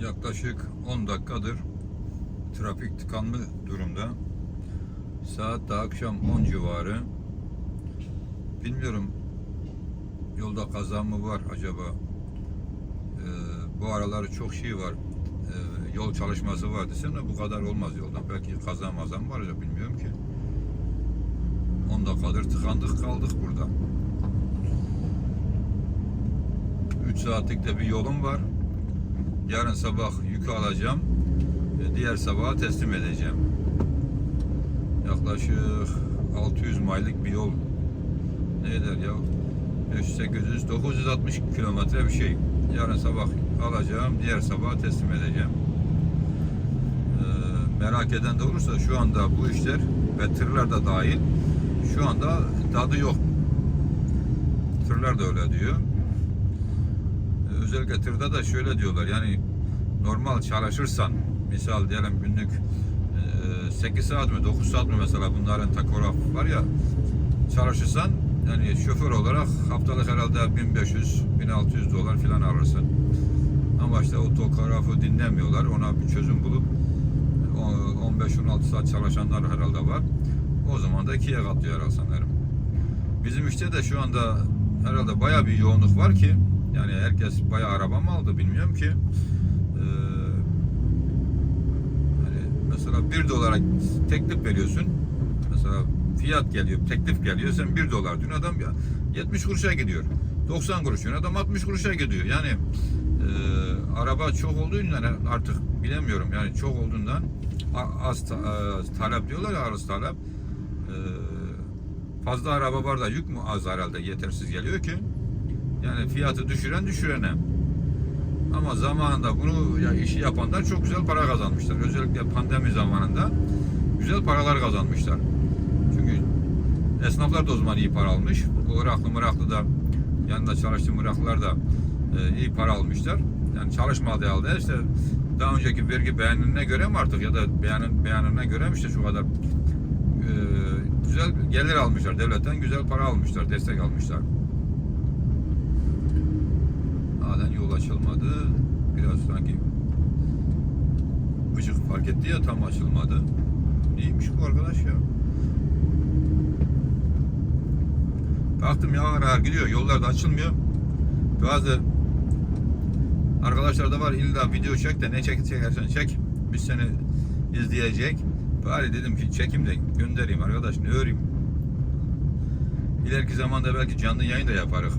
Yaklaşık 10 dakikadır trafik tıkanlı durumda. Saat de akşam 10 civarı. Bilmiyorum yolda kaza mı var acaba? Ee, bu aralar çok şey var. Ee, yol çalışması var desem de bu kadar olmaz yolda. Belki kaza mazam var ya bilmiyorum ki. 10 dakikadır tıkandık kaldık burada. 3 saatlik de bir yolum var. Yarın sabah yükü alacağım. ve Diğer sabaha teslim edeceğim. Yaklaşık 600 maylık bir yol. Ne eder ya? 500, 800, 960 kilometre bir şey. Yarın sabah alacağım. Diğer sabaha teslim edeceğim. Ee, merak eden de olursa şu anda bu işler ve tırlar da dahil şu anda tadı yok. Tırlar da öyle diyor özellikle tırda da şöyle diyorlar yani normal çalışırsan misal diyelim günlük e, 8 saat mi 9 saat mi mesela bunların takograf var ya çalışırsan yani şoför olarak haftalık herhalde 1500-1600 dolar falan alırsın. Ama işte otografı dinlemiyorlar. Ona bir çözüm bulup o- 15-16 saat çalışanlar herhalde var. O zaman da ikiye katlıyor sanırım. Bizim işte de şu anda herhalde baya bir yoğunluk var ki yani herkes baya araba mı aldı bilmiyorum ki. Ee, hani mesela 1 dolara teklif veriyorsun. Mesela fiyat geliyor, teklif geliyor. Sen 1 dolar diyorsun adam ya 70 kuruşa gidiyor. 90 kuruş diyorsun adam 60 kuruşa gidiyor. Yani e, araba çok olduğundan artık bilemiyorum yani çok olduğundan az ta- e, talep diyorlar ya az talep. E, fazla araba var da yük mü az herhalde yetersiz geliyor ki. Yani fiyatı düşüren düşürene. Ama zamanında bunu ya işi yapanlar çok güzel para kazanmışlar. Özellikle pandemi zamanında güzel paralar kazanmışlar. Çünkü esnaflar da o zaman iyi para almış. Bu Iraklı Mıraklı da yanında çalıştığım Iraklılar da e, iyi para almışlar. Yani çalışmadığı halde işte daha önceki vergi beyanına göre mi artık ya da beyanın beyanına göre mi işte şu kadar e, güzel gelir almışlar. Devletten güzel para almışlar, destek almışlar. Halen yol açılmadı. Biraz sanki ışık fark etti ya tam açılmadı. Neymiş bu arkadaş ya? Baktım ya ağır gidiyor. Yollar da açılmıyor. Bazı arkadaşlar da var illa video çek de ne çek çekersen çek. Biz seni izleyecek. Bari dedim ki çekim de göndereyim arkadaş ne öreyim. İleriki zamanda belki canlı yayın da yaparız.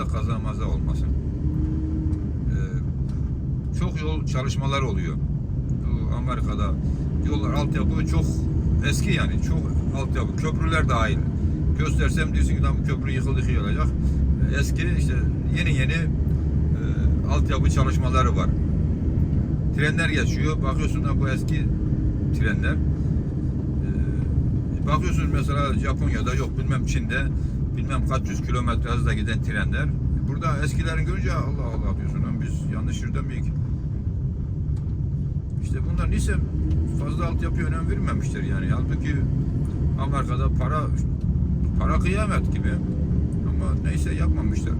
Allah böyle de kaza maza olmasın. Ee, çok yol çalışmalar oluyor. Amerika'da yollar altyapı çok eski yani çok altyapı köprüler dahil. Göstersem diyorsun ki tam köprü yıkıldı yıkılacak. Eski işte yeni yeni e, altyapı çalışmaları var. Trenler geçiyor. Bakıyorsun da bu eski trenler. Ee, bakıyorsun mesela Japonya'da yok bilmem Çin'de bilmem kaç yüz kilometre hızla giden trenler. Burada eskilerin görünce Allah Allah diyorsun biz yanlış yerden miyiz? İşte bunlar neyse fazla altyapıya önem vermemişler yani. Halbuki Amerika'da para para kıyamet gibi. Ama neyse yapmamışlar.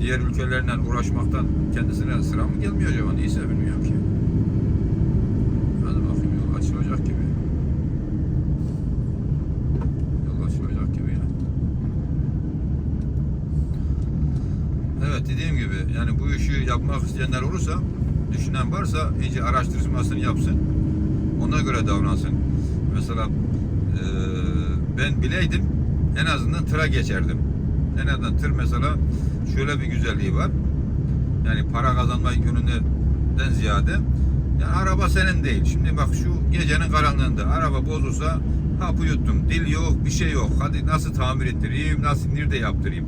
Diğer ülkelerle uğraşmaktan kendisine sıra mı gelmiyor acaba? Neyse bilmiyorum ki. Hadi bakayım yol açılacak gibi. Yol açılacak gibi ya. Evet dediğim gibi yani bu işi yapmak isteyenler olursa düşünen varsa iyice araştırmasını yapsın. Ona göre davransın. Mesela eee, ben bileydim en azından tıra geçerdim. En azından tır mesela şöyle bir güzelliği var. Yani para kazanma yönünden ziyade yani araba senin değil. Şimdi bak şu gecenin karanlığında araba bozulsa hapı yuttum. Dil yok, bir şey yok. Hadi nasıl tamir ettireyim, nasıl nerede yaptırayım?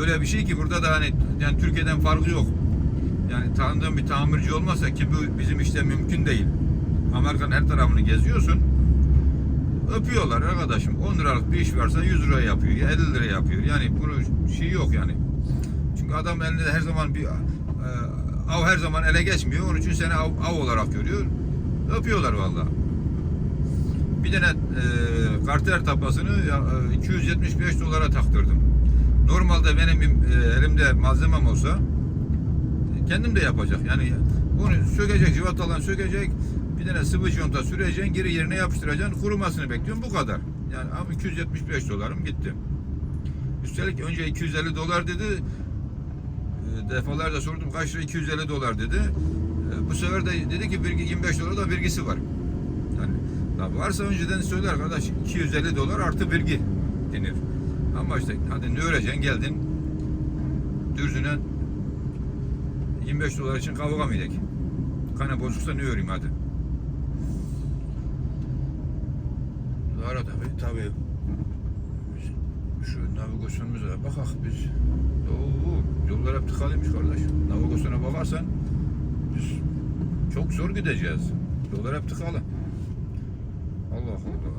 Öyle bir şey ki burada da hani yani Türkiye'den farkı yok. Yani tanıdığım bir tamirci olmasa ki bu bizim işte mümkün değil. Amerika'nın her tarafını geziyorsun. Öpüyorlar arkadaşım. 10 liralık bir iş varsa 100 lira yapıyor, 50 lira yapıyor. Yani bunun şey yok yani. Çünkü adam elinde her zaman bir e, av her zaman ele geçmiyor. Onun için seni av, av olarak görüyor. Öpüyorlar vallahi. Bir tane e, karter tapasını ya, e, 275 dolara taktırdım. Normalde benim e, elimde malzemem olsa kendim de yapacak. Yani bunu sökecek, civatalan sökecek, bir tane sıvı conta süreceksin, geri yerine yapıştıracaksın, kurumasını bekliyorum. Bu kadar. Yani ama 275 dolarım gitti. Üstelik önce 250 dolar dedi. E, Defalarca sordum kaç lira 250 dolar dedi. E, Bu sefer de dedi ki vergi 25 dolar da vergisi var. Yani ya varsa önceden söyler arkadaş 250 dolar artı vergi denir. Ama işte hadi ne öğreceksin geldin dürzüne 25 dolar için kavga mı edek? Kana bozuksa ne öreyim hadi. Ara tabi tabi. Şu navigasyonumuza bakak biz. Oo, yollar hep tıkalıymış kardeş. Navigasyona bakarsan biz çok zor gideceğiz. Yollar hep tıkalı. Allah Allah.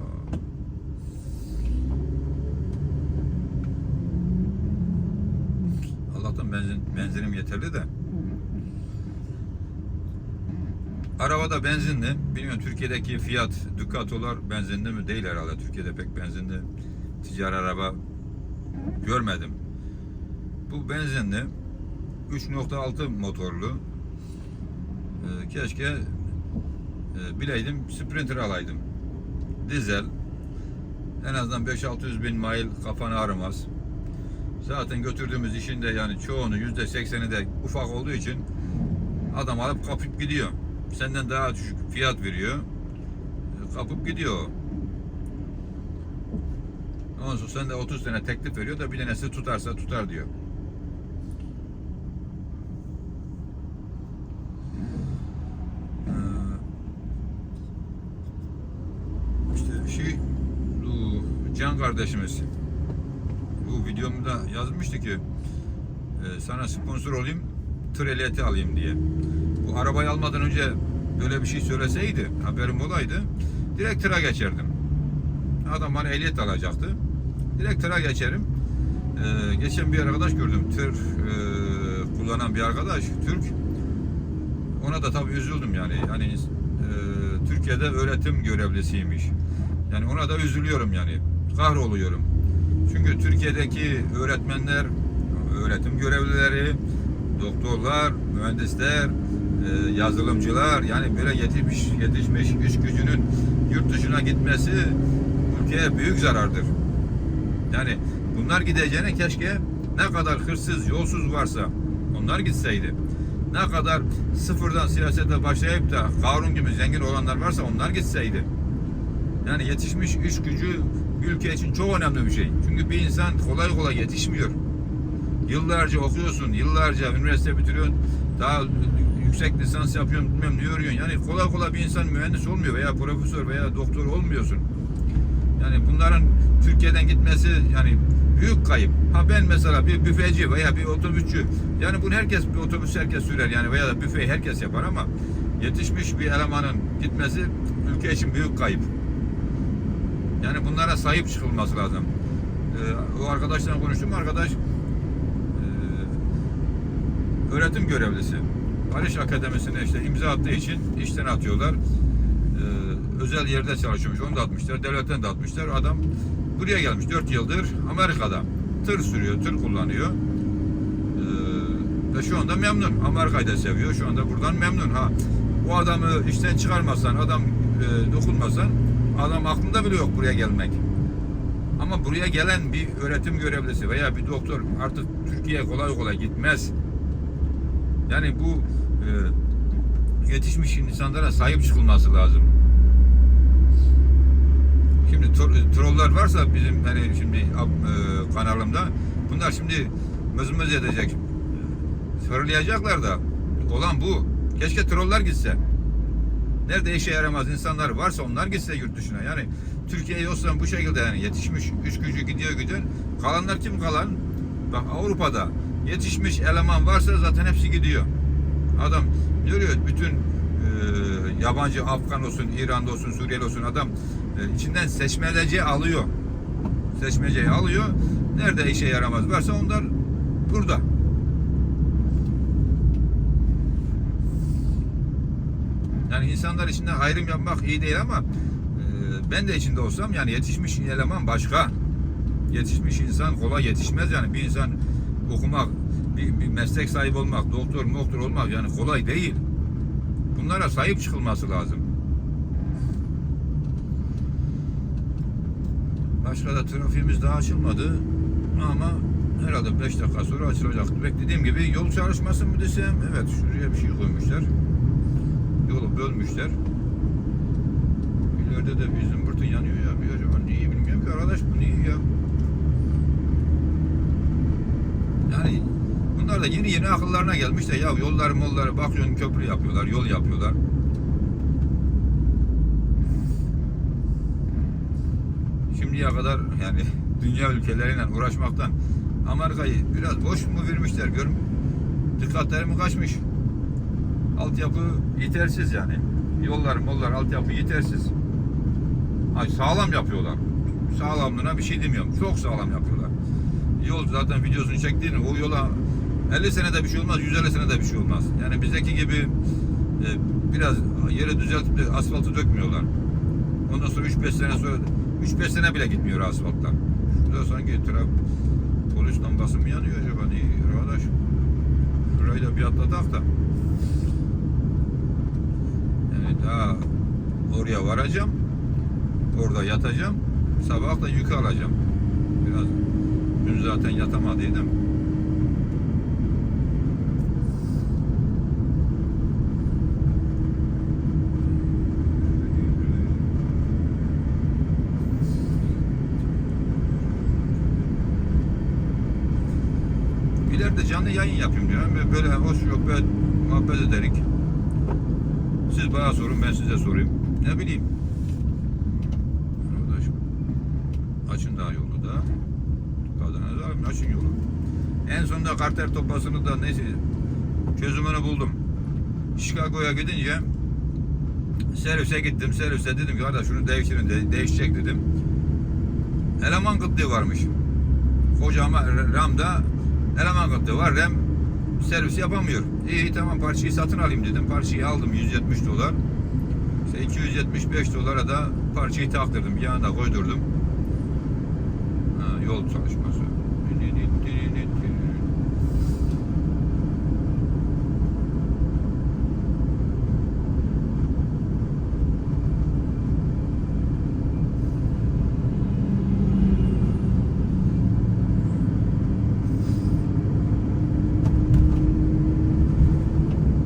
Allah'tan benzin, benzinim yeterli de. Arabada benzinli. Bilmiyorum Türkiye'deki fiyat Ducato'lar benzinli mi? Değil herhalde. Türkiye'de pek benzinli ticari araba görmedim. Bu benzinli 3.6 motorlu. Ee, keşke e, bileydim Sprinter alaydım. Dizel. En azından 5-600 bin mil kafanı ağrımaz. Zaten götürdüğümüz işin de yani çoğunu %80'i de ufak olduğu için adam alıp kapıp gidiyor. Senden daha düşük fiyat veriyor. Kapıp gidiyor. Ondan sonra sen de 30 tane teklif veriyor da bir tanesi tutarsa tutar diyor. Ee, İşte şey Can kardeşimiz bu videomda yazmıştı ki e, sana sponsor olayım tır ehliyeti alayım diye. Bu arabayı almadan önce böyle bir şey söyleseydi haberim olaydı direkt tıra geçerdim. Adam bana ehliyet alacaktı. Direkt tıra geçerim. Ee, geçen bir arkadaş gördüm. Tır e, kullanan bir arkadaş. Türk. Ona da tabii üzüldüm yani. Yani e, Türkiye'de öğretim görevlisiymiş. Yani ona da üzülüyorum yani. Kahroluyorum. Çünkü Türkiye'deki öğretmenler, öğretim görevlileri, doktorlar, mühendisler, e, yazılımcılar yani böyle yetişmiş, yetişmiş iş gücünün yurt dışına gitmesi ülkeye büyük zarardır. Yani bunlar gideceğine keşke ne kadar hırsız, yolsuz varsa onlar gitseydi. Ne kadar sıfırdan siyasete başlayıp da Karun gibi zengin olanlar varsa onlar gitseydi. Yani yetişmiş iş gücü ülke için çok önemli bir şey. Çünkü bir insan kolay kolay yetişmiyor. Yıllarca okuyorsun, yıllarca üniversite bitiriyorsun, daha yüksek lisans yapıyorsun, bilmem ne örüyorsun. Yani kolay kolay bir insan mühendis olmuyor veya profesör veya doktor olmuyorsun. Yani bunların Türkiye'den gitmesi yani büyük kayıp. Ha ben mesela bir büfeci veya bir otobüsçü yani bunu herkes bir otobüs herkes sürer yani veya da büfeyi herkes yapar ama yetişmiş bir elemanın gitmesi ülke için büyük kayıp. Yani bunlara sahip çıkılması lazım. Ee, o arkadaşla konuştum. Arkadaş e, öğretim görevlisi. Barış Akademisi'ne işte imza attığı için işten atıyorlar. Ee, özel yerde çalışıyormuş. Onu da atmışlar. Devletten de atmışlar. Adam buraya gelmiş. 4 yıldır Amerika'da. Tır sürüyor, tır kullanıyor. Ee, ve şu anda memnun. Amerika'yı da seviyor. Şu anda buradan memnun. Ha o adamı işten çıkarmasan, adam e, dokunmasan adam aklında bile yok buraya gelmek. Ama buraya gelen bir öğretim görevlisi veya bir doktor artık Türkiye'ye kolay kolay gitmez. Yani bu e, yetişmiş insanlara sahip çıkılması lazım. Şimdi tro- trollar varsa bizim hani şimdi e, kanalımda bunlar şimdi mız mız edecek. Fırlayacaklar da olan bu. Keşke trollar gitse. Nerede işe yaramaz insanlar varsa onlar gitse yurt dışına. Yani Türkiye'ye yoksa bu şekilde yani yetişmiş üç gücü gidiyor gidiyor. Kalanlar kim kalan? Bak Avrupa'da yetişmiş eleman varsa zaten hepsi gidiyor. Adam görüyor bütün e, yabancı Afgan olsun, İran'da olsun, Suriyeli olsun adam e, içinden seçmelece alıyor. Seçmeceyi alıyor. Nerede işe yaramaz varsa onlar burada. Yani insanlar içinde ayrım yapmak iyi değil ama e, ben de içinde olsam yani yetişmiş eleman başka. Yetişmiş insan kolay yetişmez yani bir insan okumak, bir, bir meslek sahibi olmak, doktor, doktor olmak yani kolay değil. Bunlara sahip çıkılması lazım. Başka da trafiğimiz daha açılmadı ama herhalde 5 dakika sonra açılacak. Beklediğim gibi yol çalışması mı desem? Evet şuraya bir şey koymuşlar. Yolu bölmüşler. İleride de bir zımbırtı yanıyor ya. Bir acaba niye bilmiyorum ki arkadaş bu niye ya? Yani bunlar da yeni yeni akıllarına gelmiş de ya yolları molları bakıyorsun köprü yapıyorlar, yol yapıyorlar. Şimdiye kadar yani dünya ülkeleriyle uğraşmaktan Amerika'yı biraz boş mu vermişler gör dikkatlerimi kaçmış. Altyapı yetersiz yani. Yollar, mollar, altyapı yetersiz. Ay sağlam yapıyorlar. Sağlamlığına bir şey demiyorum. Çok sağlam yapıyorlar. Yol zaten videosunu çektiğini o yola 50 senede bir şey olmaz, 150 senede bir şey olmaz. Yani bizdeki gibi e, biraz yere düzeltip de asfaltı dökmüyorlar. Ondan sonra 3-5 sene sonra 3-5 sene bile gitmiyor asfaltlar. Şurada sanki traf polis lambası mı yanıyor acaba? Niye arkadaş? Şurayı da bir atlatak da. Yani daha oraya varacağım. Orada yatacağım. Sabah da yükü alacağım. Biraz dün zaten yatamadıydım. İleride canlı yayın yapayım diyorum. Böyle hoş sohbet, muhabbet ederik. Siz bana sorun, ben size sorayım. Ne bileyim. Arkadaş, açın daha yolu da. Kadına da açın yolu. Sonunda karter toplasını da neyse çözümünü buldum. Chicago'ya gidince servise gittim. Servise dedim ki kardeş şunu değiştirin, de, değişecek dedim. Eleman kıtlığı varmış. Kocama Ram'da eleman kıtlığı var. Ram servis yapamıyor. İyi tamam parçayı satın alayım dedim. Parçayı aldım 170 dolar. İşte 275 dolara da parçayı taktırdım. Yanına koydurdum. Ha, yol çalışması.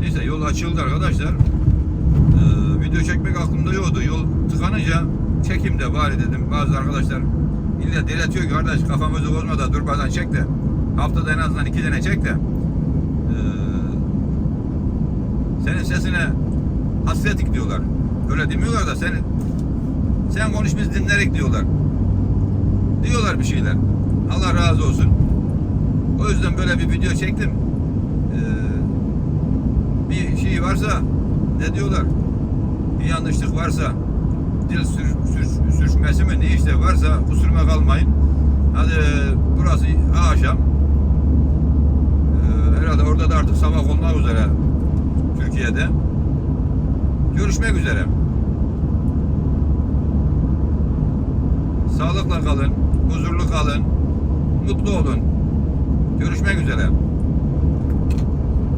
Neyse yol açıldı arkadaşlar. Ee, video çekmek aklımda yoktu. Yol tıkanınca çekim de bari dedim. Bazı arkadaşlar illa diretiyor ki kardeş kafamızı bozma da durmadan çek de. Haftada en azından iki tane çek de. Ee, senin sesine hasretik diyorlar. Öyle demiyorlar da senin sen konuş biz dinlerik diyorlar. Diyorlar bir şeyler. Allah razı olsun. O yüzden böyle bir video çektim. Ee, şey varsa ne diyorlar? Bir yanlışlık varsa dil sür, sür, sürçmesi mi ne işte varsa kusuruma kalmayın. Hadi burası akşam. Ee, herhalde orada da artık sabah olmak üzere Türkiye'de. Görüşmek üzere. Sağlıkla kalın, huzurlu kalın, mutlu olun. Görüşmek üzere.